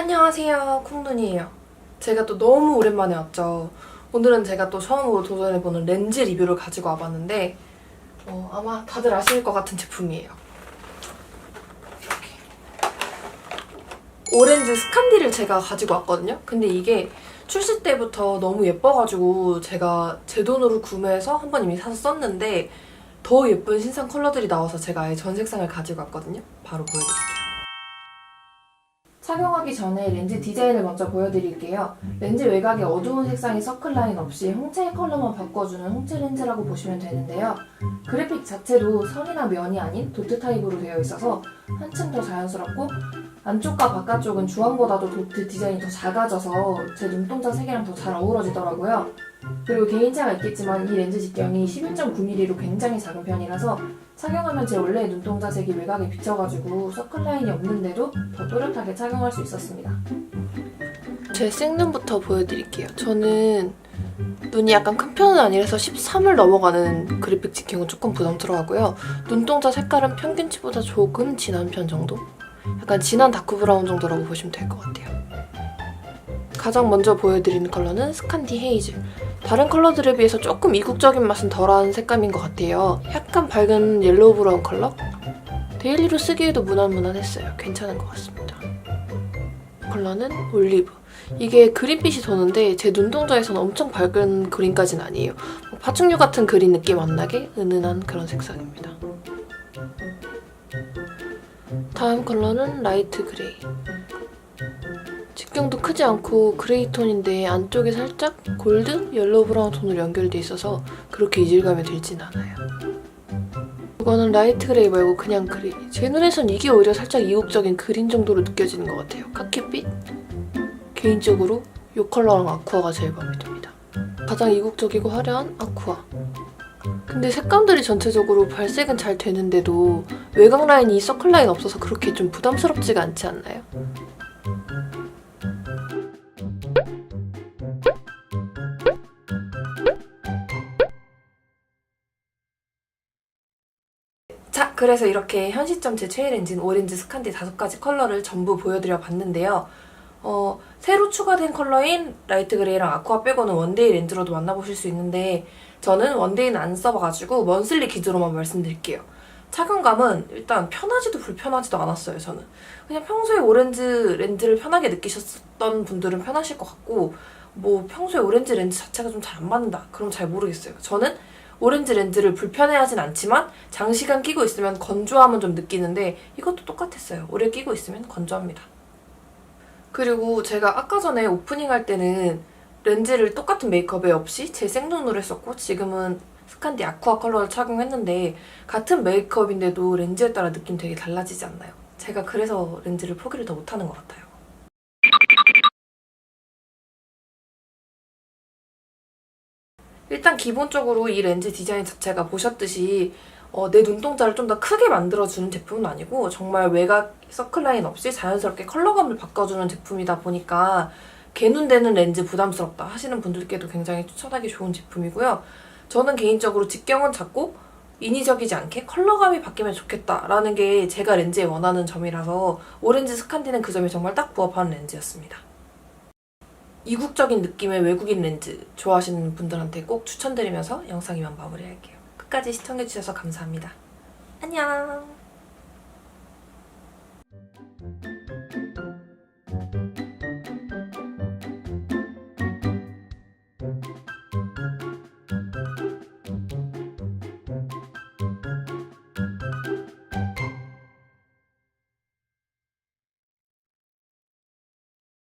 안녕하세요 콩눈이에요. 제가 또 너무 오랜만에 왔죠. 오늘은 제가 또 처음으로 도전해보는 렌즈 리뷰를 가지고 와봤는데 어, 아마 다들 아실 것 같은 제품이에요. 이렇게. 오렌지 스칸디를 제가 가지고 왔거든요. 근데 이게 출시 때부터 너무 예뻐가지고 제가 제 돈으로 구매해서 한 번 이미 사서 썼는데 더 예쁜 신상 컬러들이 나와서 제가 아예 전 색상을 가지고 왔거든요. 바로 보여드릴게요 착용하기 전에 렌즈 디자인을 먼저 보여드릴게요. 렌즈 외곽에 어두운 색상의 서클 라인 없이 홍채 컬러만 바꿔주는 홍채 렌즈라고 보시면 되는데요. 그래픽 자체도 선이나 면이 아닌 도트 타입으로 되어 있어서 한층 더 자연스럽고 안쪽과 바깥쪽은 주황보다도 도트 디자인이 더 작아져서 제 눈동자 색이랑 더 잘 어우러지더라고요. 그리고 개인차가 있겠지만 이 렌즈 직경이 11.9mm로 굉장히 작은 편이라서 착용하면 제 원래 눈동자 색이 외곽에 비쳐가지고 서클라인이 없는데도 더 또렷하게 착용할 수 있었습니다. 제 생눈부터 보여드릴게요. 저는 눈이 약간 큰 편은 아니라서 13을 넘어가는 그래픽 직경은 조금 부담스러워하고요. 눈동자 색깔은 평균치보다 조금 진한 편 정도? 약간 진한 다크 브라운 정도라고 보시면 될 것 같아요. 가장 먼저 보여드리는 컬러는 스칸디 헤이즐. 다른 컬러들에 비해서 조금 이국적인 맛은 덜한 색감인 것 같아요. 약간 밝은 옐로우 브라운 컬러? 데일리로 쓰기에도 무난무난했어요. 괜찮은 것 같습니다. 컬러는 올리브. 이게 그린빛이 도는데 제 눈동자에서는 엄청 밝은 그린까지는 아니에요. 뭐 파충류 같은 그린 느낌 안 나게 은은한 그런 색상입니다. 다음 컬러는 라이트 그레이. 직경도 크지 않고 그레이 톤인데 안쪽에 살짝 골드, 옐로우 브라운 톤으로 연결돼 있어서 그렇게 이질감이 들진 않아요. 이거는 라이트 그레이 말고 그냥 그레이. 제 눈에선 이게 오히려 살짝 이국적인 그린 정도로 느껴지는 것 같아요. 카키빛? 개인적으로 이 컬러랑 아쿠아가 제일 마음에 듭니다. 가장 이국적이고 화려한 아쿠아. 근데 색감들이 전체적으로 발색은 잘 되는데도 외곽 라인이 서클 라인 없어서 그렇게 좀 부담스럽지가 않지 않나요? 자, 그래서 이렇게 현 시점 제 최애 렌즈인 오렌지 스칸디 다섯 가지 컬러를 전부 보여드려 봤는데요. 어, 새로 추가된 컬러인 라이트 그레이랑 아쿠아 빼고는 원데이 렌즈로도 만나보실 수 있는데 저는 원데이는 안 써봐가지고 먼슬리 기준으로만 말씀드릴게요. 착용감은 일단 편하지도 불편하지도 않았어요, 저는. 그냥 평소에 오렌지 렌즈를 편하게 느끼셨던 분들은 편하실 것 같고 뭐 평소에 오렌지 렌즈 자체가 좀 잘 안 맞는다. 그럼 잘 모르겠어요. 저는 오렌지 렌즈를 불편해하진 않지만 장시간 끼고 있으면 건조함은 좀 느끼는데 이것도 똑같았어요. 오래 끼고 있으면 건조합니다. 그리고 제가 아까 전에 오프닝 할 때는 렌즈를 똑같은 메이크업에 없이 제 생눈으로 했었고 지금은 스칸디 아쿠아 컬러를 착용했는데 같은 메이크업인데도 렌즈에 따라 느낌 되게 달라지지 않나요? 제가 그래서 렌즈를 포기를 더 못하는 것 같아요. 일단 기본적으로 이 렌즈 디자인 자체가 보셨듯이 어, 내 눈동자를 좀 더 크게 만들어주는 제품은 아니고 정말 외곽 서클라인 없이 자연스럽게 컬러감을 바꿔주는 제품이다 보니까 개눈되는 렌즈 부담스럽다 하시는 분들께도 굉장히 추천하기 좋은 제품이고요. 저는 개인적으로 직경은 작고 인위적이지 않게 컬러감이 바뀌면 좋겠다라는 게 제가 렌즈에 원하는 점이라서 오렌지 스칸디는 그 점이 정말 딱 부합하는 렌즈였습니다. 이국적인 느낌의 외국인 렌즈 좋아하시는 분들한테 꼭 추천드리면서 영상 이만 마무리할게요. 끝까지 시청해주셔서 감사합니다. 안녕!